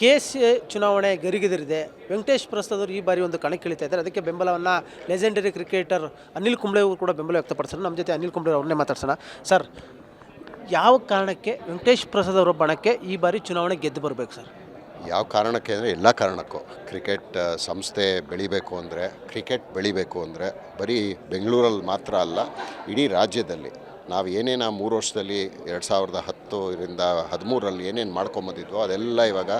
K S ಚುನಾವಣೆ ಗರಿಗೆದರಿದೆ. ವೆಂಕಟೇಶ್ ಪ್ರಸಾದ್ ಈ ಬಾರಿ ಒಂದು ಕಣಕ್ಕಿಳಿತಾ ಇದ್ದಾರೆ. ಅದಕ್ಕೆ ಬೆಂಬಲವನ್ನು ಲೆಜೆಂಡರಿ ಕ್ರಿಕೆಟರ್ ಅನಿಲ್ ಕುಂಬ್ಳೆ ಅವರು ಕೂಡ ಬೆಂಬಲ ವ್ಯಕ್ತಪಡಿಸ್ತಾರೆ. ನಮ್ಮ ಜೊತೆ ಅನಿಲ್ ಕುಂಬ್ಳೆ ಅವ್ರನ್ನೇ ಮಾತಾಡ್ಸೋಣ. ಸರ್, ಯಾವ ಕಾರಣಕ್ಕೆ ವೆಂಕಟೇಶ್ ಪ್ರಸಾದ್ ಅವರ ಬಣಕ್ಕೆ ಈ ಬಾರಿ ಚುನಾವಣೆ ಗೆದ್ದು ಬರಬೇಕು ಸರ್? ಯಾವ ಕಾರಣಕ್ಕೆ ಅಂದರೆ ಎಲ್ಲ ಕಾರಣಕ್ಕೂ. ಕ್ರಿಕೆಟ್ ಸಂಸ್ಥೆ ಬೆಳಿಬೇಕು ಅಂದರೆ, ಕ್ರಿಕೆಟ್ ಬೆಳಿಬೇಕು ಅಂದರೆ ಬರೀ ಬೆಂಗಳೂರಲ್ಲಿ ಮಾತ್ರ ಅಲ್ಲ, ಇಡೀ ರಾಜ್ಯದಲ್ಲಿ. ನಾವು ಏನೇನು ಆ ಮೂರು ವರ್ಷದಲ್ಲಿ ಎರಡು ಸಾವಿರದ ಹತ್ತರಿಂದ ಹದಿಮೂರರಲ್ಲಿ ಏನೇನು ಮಾಡ್ಕೊಂಬಂದಿದ್ವೋ ಅದೆಲ್ಲ ಇವಾಗ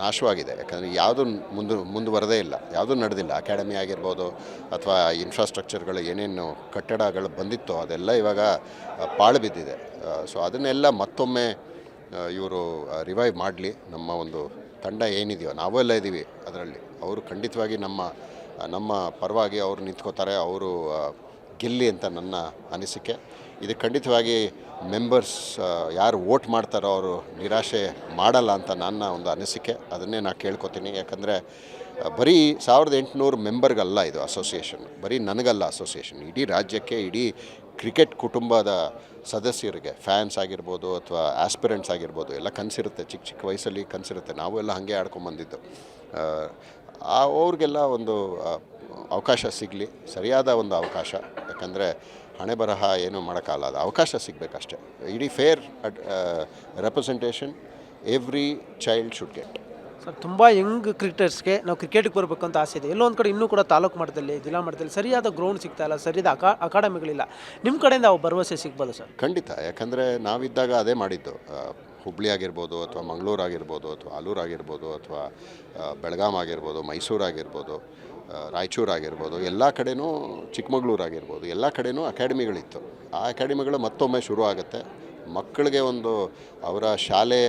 ನಾಶವಾಗಿದೆ. ಯಾಕಂದರೆ ಯಾವುದೂ ಮುಂದೆ, ಮುಂದುವರೆದೇ ಇಲ್ಲ. ಯಾವುದೂ ನಡೆದಿಲ್ಲ. ಅಕಾಡೆಮಿ ಆಗಿರ್ಬೋದು ಅಥವಾ ಇನ್ಫ್ರಾಸ್ಟ್ರಕ್ಚರ್ಗಳು ಏನೇನು ಕಟ್ಟಡಗಳು ಬಂದಿತ್ತೋ ಅದೆಲ್ಲ ಇವಾಗ ಪಾಳು ಬಿದ್ದಿದೆ. ಸೊ ಅದನ್ನೆಲ್ಲ ಮತ್ತೊಮ್ಮೆ ಇವರು ರಿವೈವ್ ಮಾಡಲಿ. ನಮ್ಮ ಒಂದು ತಂಡ ಏನಿದೆಯೋ ನಾವೆಲ್ಲ ಇದ್ದೀವಿ ಅದರಲ್ಲಿ. ಅವರು ಖಂಡಿತವಾಗಿ ನಮ್ಮ ನಮ್ಮ ಪರವಾಗಿ ಅವರು ನಿಂತ್ಕೋತಾರೆ. ಅವರು ಗೆಲ್ಲಿ ಅಂತ ನನ್ನ ಅನಿಸಿಕೆ. ಇದು ಖಂಡಿತವಾಗಿ ಮೆಂಬರ್ಸ್ ಯಾರು ವೋಟ್ ಮಾಡ್ತಾರೋ ಅವರು ನಿರಾಶೆ ಮಾಡಲ್ಲ ಅಂತ ನನ್ನ ಒಂದು ಅನಿಸಿಕೆ. ಅದನ್ನೇ ನಾನು ಕೇಳ್ಕೊತೀನಿ. ಯಾಕಂದರೆ ಬರೀ ಸಾವಿರದ ಎಂಟುನೂರು ಮೆಂಬರ್ಗಲ್ಲ ಇದು ಅಸೋಸಿಯೇಷನ್ ಬರೀ ನನಗಲ್ಲ ಅಸೋಸಿಯೇಷನ್ ಇಡೀ ರಾಜ್ಯಕ್ಕೆ, ಇಡೀ ಕ್ರಿಕೆಟ್ ಕುಟುಂಬದ ಸದಸ್ಯರಿಗೆ ಫ್ಯಾನ್ಸ್ ಆಗಿರ್ಬೋದು ಅಥವಾ ಆಸ್ಪಿರೆಂಟ್ಸ್ ಆಗಿರ್ಬೋದು, ಎಲ್ಲ ಕನಸಿರುತ್ತೆ. ಚಿಕ್ಕ ಚಿಕ್ಕ ವಯಸ್ಸಲ್ಲಿ ಕನಸಿರುತ್ತೆ. ನಾವು ಎಲ್ಲ ಹಾಗೆ ಆಡ್ಕೊಂಬಂದಿದ್ದು. ಅವ್ರಿಗೆಲ್ಲ ಒಂದು ಅವಕಾಶ ಸಿಗಲಿ ಸರಿಯಾದ ಒಂದು ಅವಕಾಶ. ಯಾಕಂದರೆ ಹಣೆ ಬರಹ ಏನು ಮಾಡೋಕ್ಕಲ್ಲ ಅದು ಅವಕಾಶ ಸಿಗಬೇಕಷ್ಟೆ. ಇಡೀ fair representation every child should get sir ತುಂಬ ಯಂಗ್ ಕ್ರಿಕೆಟರ್ಸ್ಗೆ ನಾವು ಕ್ರಿಕೆಟ್ಗೆ ಬರಬೇಕು ಅಂತ ಆಸೆ ಇದೆ. ಎಲ್ಲೋ ಒಂದು ಕಡೆ ಇನ್ನೂ ಕೂಡ ತಾಲೂಕು ಮಟ್ಟದಲ್ಲಿ ಜಿಲ್ಲಾ ಮಟ್ಟದಲ್ಲಿ ಸರಿಯಾದ ಗ್ರೌಂಡ್ ಸಿಗ್ತಾ ಇಲ್ಲ ಸರಿಯಾದ ಅಕಾ ಅಕಾಡೆಮಿಗಳಿಲ್ಲ. ನಿಮ್ಮ ಕಡೆಯಿಂದ ಅವು ಭರವಸೆ ಸಿಗ್ಬೋದು ಸರ್? ಖಂಡಿತ. ಯಾಕಂದರೆ ನಾವಿದ್ದಾಗ ಅದೇ ಮಾಡಿದ್ದು. ಹುಬ್ಳಿ ಆಗಿರ್ಬೋದು ಅಥವಾ ಮಂಗಳೂರು ಆಗಿರ್ಬೋದು ಅಥವಾ ಆಲೂರು ಆಗಿರ್ಬೋದು ಅಥವಾ ಬೆಳಗಾಮ್ ಬೆಳಗಾಂ ಆಗಿರ್ಬೋದು ಮೈಸೂರು ಆಗಿರ್ಬೋದು. ಆ, ರಾಯಚೂರು ಆಗಿರ್ಬೋದು ಎಲ್ಲ ಕಡೆನೂ ಚಿಕ್ಕಮಗಳೂರು ಆಗಿರ್ಬೋದು ಎಲ್ಲ ಕಡೆನೂ ಅಕಾಡೆಮಿಗಳಿತ್ತು. ಆ ಅಕಾಡೆಮಿಗಳು ಮತ್ತೊಮ್ಮೆ ಶುರು ಆಗುತ್ತೆ ಮಕ್ಕಳಿಗೆ ಒಂದು ಅವರ ಶಾಲೆ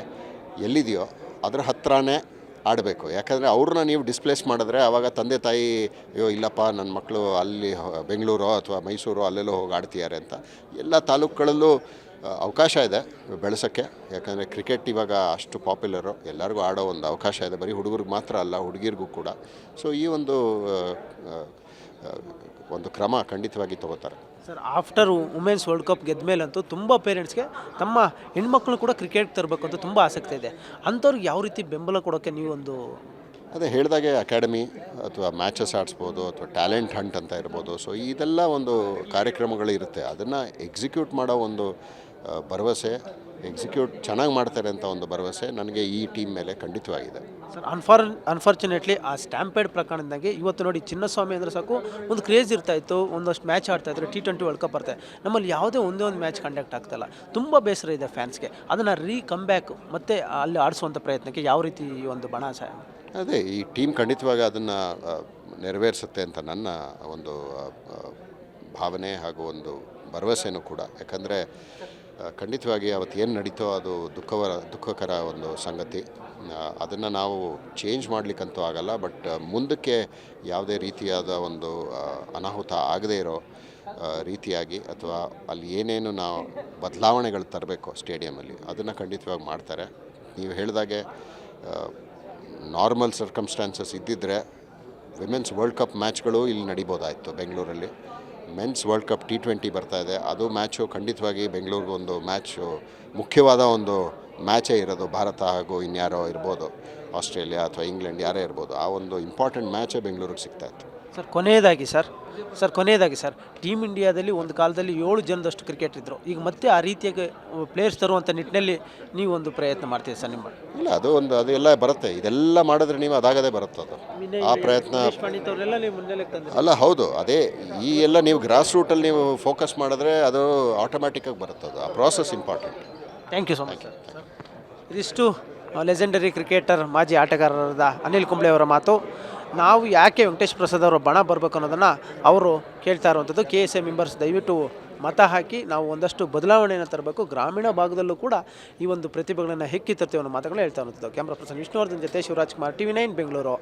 ಎಲ್ಲಿದೆಯೋ ಅದರ ಹತ್ರನೇ ಆಡಬೇಕು. ಯಾಕಂದರೆ ಅವ್ರನ್ನ ನೀವು ಡಿಸ್ಪ್ಲೇಸ್ ಮಾಡಿದ್ರೆ ಆವಾಗ ತಂದೆ ತಾಯಿ ಅಯ್ಯೋ ಇಲ್ಲಪ್ಪ ನನ್ನ ಮಕ್ಕಳು ಅಲ್ಲಿ ಬೆಂಗಳೂರು ಅಥವಾ ಮೈಸೂರು ಅಲ್ಲೆಲ್ಲೋ ಹೋಗಿ ಆಡ್ತಿದ್ದಾರೆ ಅಂತ. ಎಲ್ಲ ತಾಲೂಕುಗಳಲ್ಲೂ ಅವಕಾಶ ಇದೆ ಬೆಳೆಸೋಕ್ಕೆ. ಯಾಕಂದರೆ ಕ್ರಿಕೆಟ್ ಇವಾಗ ಅಷ್ಟು ಪಾಪ್ಯುಲರು ಎಲ್ಲರಿಗೂ ಆಡೋ ಒಂದು ಅವಕಾಶ ಇದೆ. ಬರೀ ಹುಡುಗರಿಗೆ ಮಾತ್ರ ಅಲ್ಲ ಹುಡುಗಿರಿಗೂ ಕೂಡ. ಸೊ ಈ ಒಂದು ಒಂದು ಕ್ರಮ ಖಂಡಿತವಾಗಿ ತಗೋತಾರೆ. Sir after women's world cup ಗೆದ್ದ ಮೇಲಂತೂ ತುಂಬ ಪೇರೆಂಟ್ಸ್ಗೆ ತಮ್ಮ ಹೆಣ್ಮಕ್ಳು ಕೂಡ ಕ್ರಿಕೆಟ್ ತರಬೇಕು ಅಂತ ತುಂಬ ಆಸಕ್ತಿ ಇದೆ. ಅಂಥವ್ರಿಗೆ ಯಾವ ರೀತಿ ಬೆಂಬಲ ಕೊಡೋಕ್ಕೆ ನೀವೊಂದು ಅದೇ ಹೇಳಿದಾಗೆ ಅಕಾಡೆಮಿ ಅಥವಾ ಮ್ಯಾಚಸ್ ಆಡಿಸ್ಬೋದು ಅಥವಾ ಟ್ಯಾಲೆಂಟ್ ಹಂಟ್ ಅಂತ ಇರ್ಬೋದು. ಸೊ ಇದೆಲ್ಲ ಒಂದು ಕಾರ್ಯಕ್ರಮಗಳು ಇರುತ್ತೆ. ಅದನ್ನು ಎಕ್ಸಿಕ್ಯೂಟ್ ಮಾಡೋ ಒಂದು ಭರವಸೆ ಎಕ್ಸಿಕ್ಯೂಟ್ ಚೆನ್ನಾಗಿ ಮಾಡ್ತಾರೆ ಅಂತ ಒಂದು ಭರವಸೆ ನನಗೆ ಈ ಟೀಮ್ ಮೇಲೆ ಖಂಡಿತವಾಗಿದೆ. ಸರ್ ಅನ್ಫಾರ್ ಅನ್ಫಾರ್ಚುನೇಟ್ಲಿ ಆ ಸ್ಟ್ಯಾಂಪೇಡ್ ಪ್ರಕರಣದಾಗೆ ಇವತ್ತು ನೋಡಿ ಚಿನ್ನಸ್ವಾಮಿ ಅಂದರೆ ಸಾಕು ಒಂದು ಕ್ರೇಜ್ ಇರ್ತಾ ಇತ್ತು ಒಂದಷ್ಟು ಮ್ಯಾಚ್ ಆಡ್ತಾ ಇದ್ರು ಟಿ ಟ್ವೆಂಟಿ ವರ್ಲ್ಡ್ ಕಪ್ ಬರ್ತಾರೆ ನಮ್ಮಲ್ಲಿ ಯಾವುದೇ ಒಂದೇ ಒಂದು ಮ್ಯಾಚ್ ಕಂಡಕ್ಟ್ ಆಗ್ತಾಯಿಲ್ಲ ತುಂಬ ಬೇಸರ ಇದೆ ಫ್ಯಾನ್ಸ್ಗೆ ಅದನ್ನು ರೀ ಕಮ್ ಬ್ಯಾಕ್ ಮತ್ತೆ ಅಲ್ಲಿ ಆಡಿಸುವಂಥ ಪ್ರಯತ್ನಕ್ಕೆ ಯಾವ ರೀತಿ ಈ ಒಂದು ಬಣ ಸಹಾಯ ಅದೇ ಈ ಟೀಮ್ ಖಂಡಿತವಾಗಿ ಅದನ್ನು ನೆರವೇರಿಸುತ್ತೆ ಅಂತ ನನ್ನ ಒಂದು ಭಾವನೆ ಹಾಗೂ ಒಂದು ಭರವಸೆನೂ ಕೂಡ. ಯಾಕಂದರೆ ಖಂಡಿತವಾಗಿ ಅವತ್ತು ಏನು ನಡೀತೋ ಅದು ದುಃಖವರ, ದುಃಖಕರ ಒಂದು ಸಂಗತಿ. ಅದನ್ನು ನಾವು ಚೇಂಜ್ ಮಾಡಲಿಕ್ಕಂತೂ ಆಗಲ್ಲ ಬಟ್ ಮುಂದಕ್ಕೆ ಯಾವುದೇ ರೀತಿಯಾದ ಒಂದು ಅನಾಹುತ ಆಗದೇ ಇರೋ ರೀತಿಯಾಗಿ ಅಥವಾ ಅಲ್ಲಿ ಏನೇನು ನಾವು ಬದಲಾವಣೆಗಳು ತರಬೇಕು ಸ್ಟೇಡಿಯಮಲ್ಲಿ ಅದನ್ನು ಖಂಡಿತವಾಗಿ ಮಾಡ್ತಾರೆ. ನೀವು ಹೇಳಿದಾಗೆ ನಾರ್ಮಲ್ ಸರ್ಕಮ್ಸ್ಟಾನ್ಸಸ್ ಇದ್ದಿದ್ದರೆ ವಿಮೆನ್ಸ್ ವರ್ಲ್ಡ್ ಕಪ್ ಮ್ಯಾಚ್ಗಳು ಇಲ್ಲಿ ನಡಿಬೋದಾಯಿತು ಬೆಂಗಳೂರಲ್ಲಿ. Men's world cup T twenty ಬರ್ತಾ ಇದೆ. ಅದು ಮ್ಯಾಚು ಖಂಡಿತವಾಗಿ ಬೆಂಗಳೂರಿಗೆ ಒಂದು ಮ್ಯಾಚು ಮುಖ್ಯವಾದ ಒಂದು ಮ್ಯಾಚೇ ಇರೋದು. ಭಾರತ ಹಾಗೂ ಇನ್ಯಾರೋ ಇರ್ಬೋದು, ಆಸ್ಟ್ರೇಲಿಯಾ ಅಥವಾ ಇಂಗ್ಲೆಂಡ್ ಯಾರೇ ಇರ್ಬೋದು, ಆ ಒಂದು ಇಂಪಾರ್ಟೆಂಟ್ ಮ್ಯಾಚೇ ಬೆಂಗಳೂರಿಗೆ ಸಿಗ್ತಾ ಇತ್ತು. ಸರ್ ಕೊನೆಯದಾಗಿ ಸರ್ ಸರ್ ಕೊನೆಯದಾಗಿ ಸರ್ ಟೀಮ್ ಇಂಡಿಯಾದಲ್ಲಿ ಒಂದು ಕಾಲದಲ್ಲಿ ಏಳು ಜನದಷ್ಟು ಕ್ರಿಕೆಟ್ ಇದ್ದರು ಈಗ ಮತ್ತೆ ಆ ರೀತಿಯಾಗಿ ಪ್ಲೇಯರ್ಸ್ ತರುವಂಥ ನಿಟ್ಟಿನಲ್ಲಿ ನೀವು ಒಂದು ಪ್ರಯತ್ನ ಮಾಡ್ತೀರಿ ಸರ್ ನಿಮ್ಮ? ಇಲ್ಲ ಅದು ಒಂದು ಅದು ಎಲ್ಲ ಬರುತ್ತೆ. ಇದೆಲ್ಲ ಮಾಡಿದ್ರೆ ನೀವು ಅದಾಗದೇ ಬರುತ್ತೆ ಅದು. ಆ ಪ್ರಯತ್ನ ಅಲ್ಲ ಹೌದು. ಅದೇ ಈ ಎಲ್ಲ ನೀವು ಗ್ರಾಸ್ ರೂಟಲ್ಲಿ ನೀವು ಫೋಕಸ್ ಮಾಡಿದ್ರೆ ಅದು ಆಟೋಮ್ಯಾಟಿಕ್ಕಾಗಿ ಬರುತ್ತೆ ಅದು. ಆ process important thank you so much sir ಇದಿಷ್ಟು ಲೆಜೆಂಡರಿ ಕ್ರಿಕೆಟರ್ ಮಾಜಿ ಆಟಗಾರರಾದ ಅನಿಲ್ ಕುಂಬ್ಳೆ ಅವರ ಮಾತು. ನಾವು ಯಾಕೆ ವೆಂಕಟೇಶ್ ಪ್ರಸಾದ್ ಅವರು ಬಣ ಬರಬೇಕು ಅನ್ನೋದನ್ನು ಅವರು ಕೇಳ್ತಾ ಇರುವಂಥದ್ದು. ಕೆ ಎಸ್ ಎ ಮೆಂಬರ್ಸ್ ದಯವಿಟ್ಟು ಮತ ಹಾಕಿ ನಾವು ಒಂದಷ್ಟು ಬದಲಾವಣೆಯನ್ನು ತರಬೇಕು. ಗ್ರಾಮೀಣ ಭಾಗದಲ್ಲೂ ಕೂಡ ಈ ಒಂದು ಪ್ರತಿಭೆಗಳನ್ನು ಹೆಕ್ಕಿ ತರ್ತೇವೆ ಅನ್ನೋ ಮಾತುಗಳು ಹೇಳ್ತಾ ಇರುವಂಥದ್ದು. ಕ್ಯಾಮ್ರಾ ಪರ್ಸನ್ ವಿಷ್ಣುವರ್ಧನ್ ಜೊತೆ Shivaraj Kumar T V nine Bengaluru.